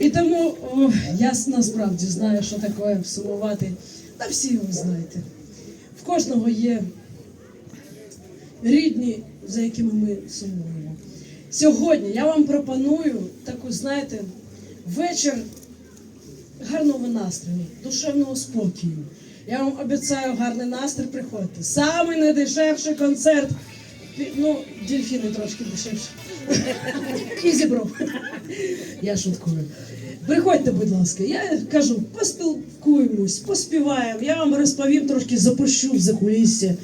І тому о, я насправді знаю, що таке сумувати. Та всі ви знаєте. В кожного є рідні, за якими ми сумуємо. Сьогодні я вам пропоную таку, знаєте, вечір гарного настрою, душевного спокою. Я вам обіцяю гарний настрій, приходьте. Самий найдешевший концерт. Ну, дельфіни трошки дешевші. І зібров. Я шуткую. Приходьте, будь ласка. Я кажу, поспілкуємось, поспіваємо. Я вам розповім трошки, запущу в закулісся.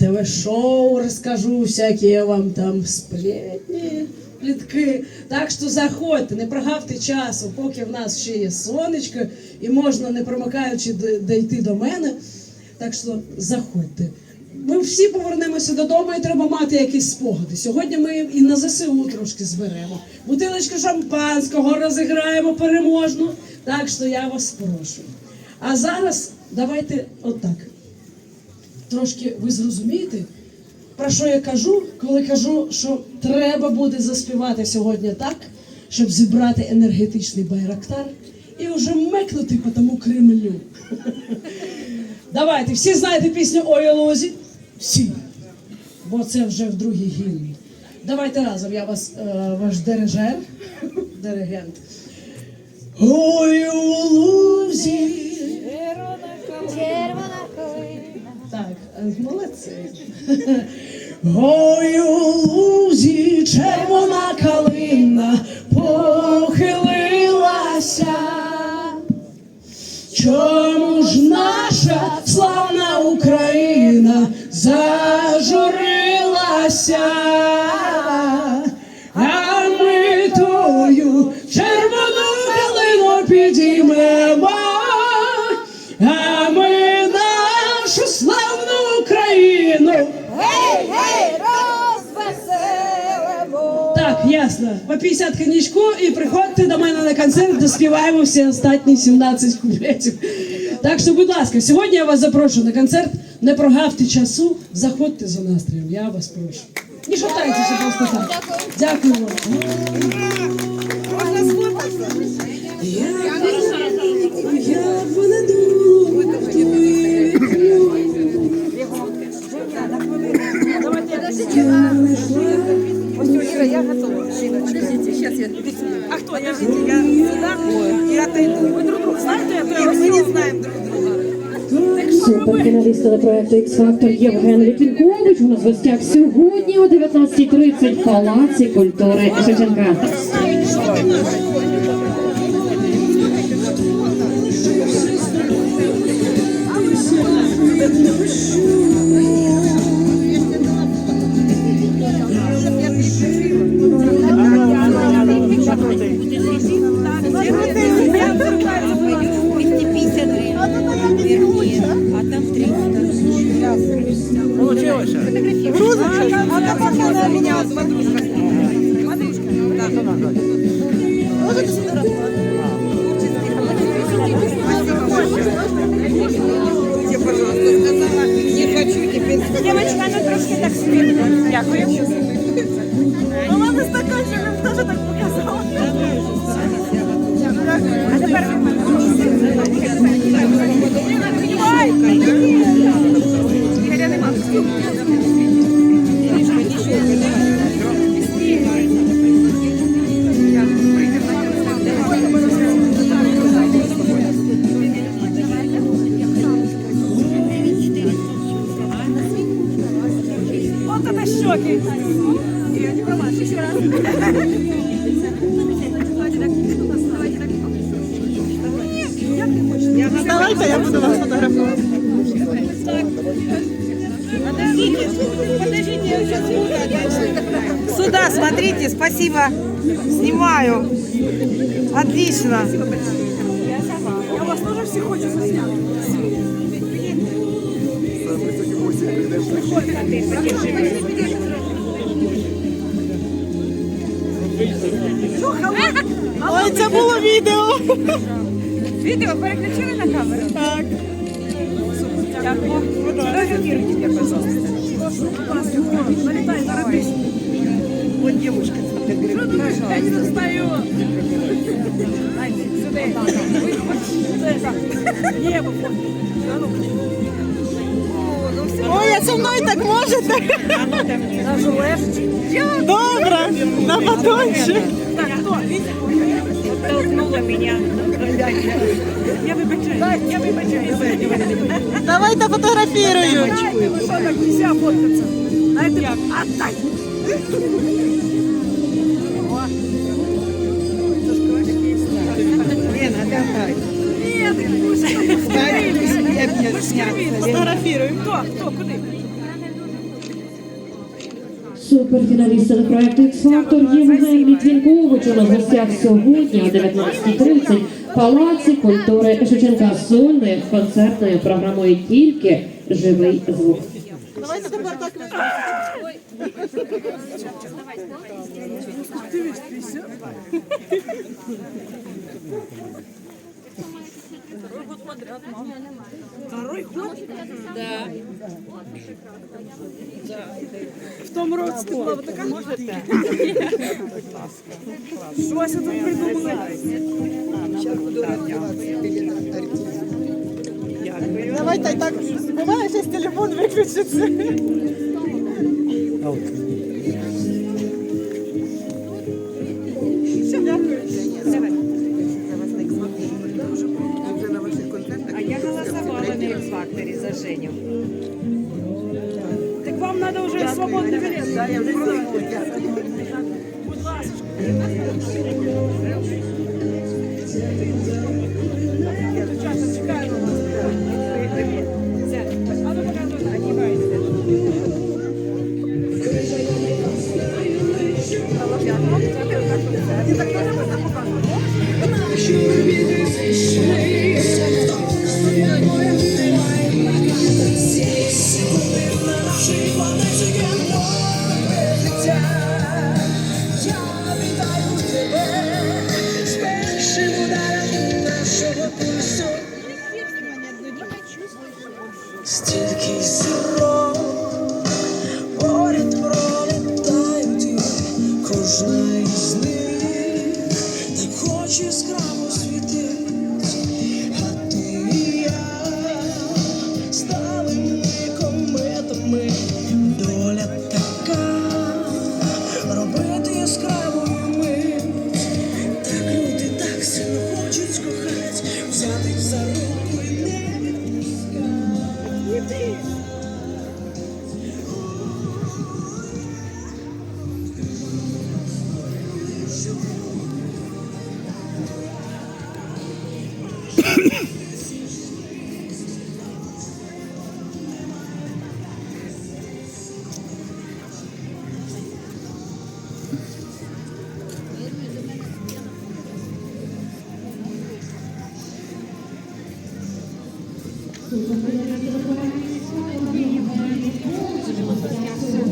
ТВ-шоу розкажу, всякі вам там сплетні, плітки. Так що заходьте, не прогавте часу, поки в нас ще є сонечко і можна, не промикаючи, дійти до мене. Так що заходьте. Ми всі повернемося додому і треба мати якісь спогади. Сьогодні ми і на ЗСУ трошки зберемо. Бутилочку шампанського розіграємо переможну. Так що я вас прошу. А зараз давайте отак. Трошки ви зрозумієте, про що я кажу, коли кажу, що треба буде заспівати сьогодні так, щоб зібрати енергетичний байрактар і вже мекнути по тому Кремлю. Давайте, всі знаєте пісню Ой у лузі? Всі. Бо це вже в другій гімні. Давайте разом, я вас, е, ваш дирижер, диригент. Ой у лузі. Червона калина. Так, е, молодці. Ой у лузі червона калина похилилася. Чому ж наша славна зажурилася? А ми тою червону калину підіймемо, а ми нашу славну Україну. Гей, гей, розвеселимо. Так, ясно. По 50 коньячку і приходьте до мене на концерт, доспіваємо всі останні 17 куплетів. Так що, будь ласка, сьогодні я вас запрошую на концерт. Не прогавте часу, заходьте за настроєм. Я вас прошу. Не шатайтеся просто так. Дякую вам. Я понадую твої Ира, я готова. Подождите, сейчас я... А кто? Подождите, я сюда и отойду. Вы друг друга знаете? Мы не знаем друг друга. Суперфіналіста проекту X Factor Євген Літвінкович. У нас в гостях сьогодні о 19.30 в Палаці культури Шевченка. А Давайте я буду вас фотографировать. Подождите, подождите, я сейчас Сюда, смотрите, спасибо. Снимаю. Отлично. Я вас тоже все хочу заснять. Ой, це було відео. Відео переключили на камеру? Так. Дякую. Пожалуйста. Налетай, торопись. Вот девушка. Что ты достаю? Є, виходить. Ой, а зі мною так можете? Добре, на батончик. Так, хто? Толкнула меня. Я вибачаю. Я вибачаю. Давайте фотографірую. Знаєте, ви що так нельзя фоткатися? Знаєте, як? Отдай! Нет, Фотографірую. Хто? Хто? Куди? Суперфіналіст телепроекту X-Factor Євген Літвінкович у нас в гостях сьогодні о 19.30 в Палаці культури Шевченка. З концертною програмою «Тільки живий звук». Давайте тепер так Второй год? подряд. Второй год? Да. В тому році ти була така? Можете. Щось ви тут придумали. Давайте так. Буває, щось телефон виключиться. Будь ласка. Дівчата, яскраво світить, а ти я стали ми кометами, доля така, робити яскравою мить, так люди так сильно хочуть кохать, взяти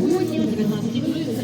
Сьогодні 12 годин за